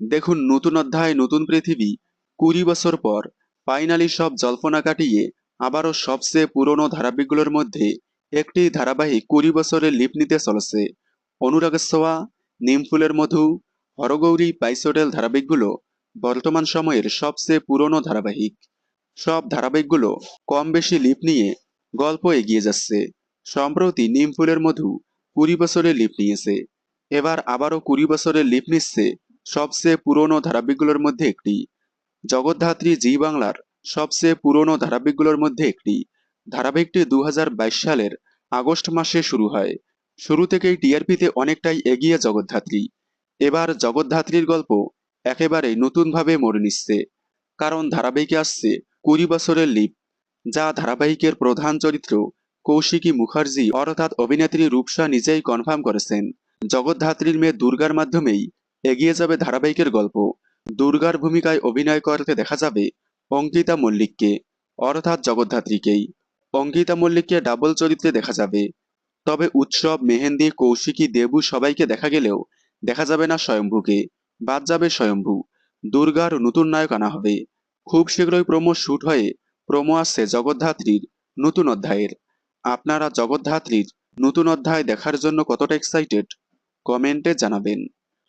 দেখুন, নতুন অধ্যায়, নতুন পৃথিবী, কুড়ি বছর পর ফাইনালি সব জল্পনা কাটিয়ে আবারও সবচেয়ে পুরনো ধারাবাহিকগুলোর মধ্যে একটি ধারাবাহিক কুড়ি বছরের লিপ নিতে চলেছে। অনুরাগের ছোঁয়া নিমফুলের মধু, হরগৌরী পাইসোডেল ধারাবাহিকগুলো বর্তমান সময়ের সবচেয়ে পুরনো ধারাবাহিক। সব ধারাবাহিকগুলো কম বেশি লিপ নিয়ে গল্প এগিয়ে যাচ্ছে। সম্প্রতি নিমফুলের মধু কুড়ি বছরের লিপ নিয়েছে। এবার আবারও কুড়ি বছরের লিপ নিচ্ছে সবচেয়ে পুরনো ধারাবাহিকগুলোর মধ্যে একটি। জগদ্ধাত্রী জি বাংলার সবচেয়ে পুরনো ধারাবাহিকগুলোর মধ্যে একটি। ধারাবাহিকটি দু হাজার বাইশ সালের আগস্ট মাসে শুরু হয়। শুরু থেকেই টিআরপিতে অনেকটাই এগিয়ে জগদ্ধাত্রী। এবার জগদ্ধাত্রীর গল্প একেবারে নতুনভাবে মোড় নিচ্ছে। কারণ ধারাবাহিকে আসছে কুড়ি বছরের লিপ, যা ধারাবাহিকের প্রধান চরিত্র কৌশিকী মুখার্জি অর্থাৎ অভিনেত্রী রূপসা নিজেই কনফার্ম করেছেন। জগদ্ধাত্রীর মেয়ে দুর্গার মাধ্যমেই এগিয়ে যাবে ধারাবাহিকের গল্প। দুর্গার ভূমিকায় অভিনয় করতে দেখা যাবে অঙ্কিতা মল্লিককে, অর্থাৎ জগদ্ধাত্রীকেই। অঙ্কিতা মল্লিককে ডাবল চরিত্রে দেখা যাবে। তবে উৎসব, মেহেন্দি, কৌশিকী, দেবু সবাইকে দেখা গেলেও দেখা যাবে না স্বয়ম্ভুকে, বাদ যাবে স্বয়ম্ভু। দুর্গার নতুন নায়ক আনা হবে। খুব শীঘ্রই প্রোমো শুট হয়ে প্রোমো আসছে জগদ্ধাত্রীর নতুন অধ্যায়ের। আপনারা জগদ্ধাত্রীর নতুন অধ্যায় দেখার জন্য কতটা এক্সাইটেড কমেন্টে জানাবেন।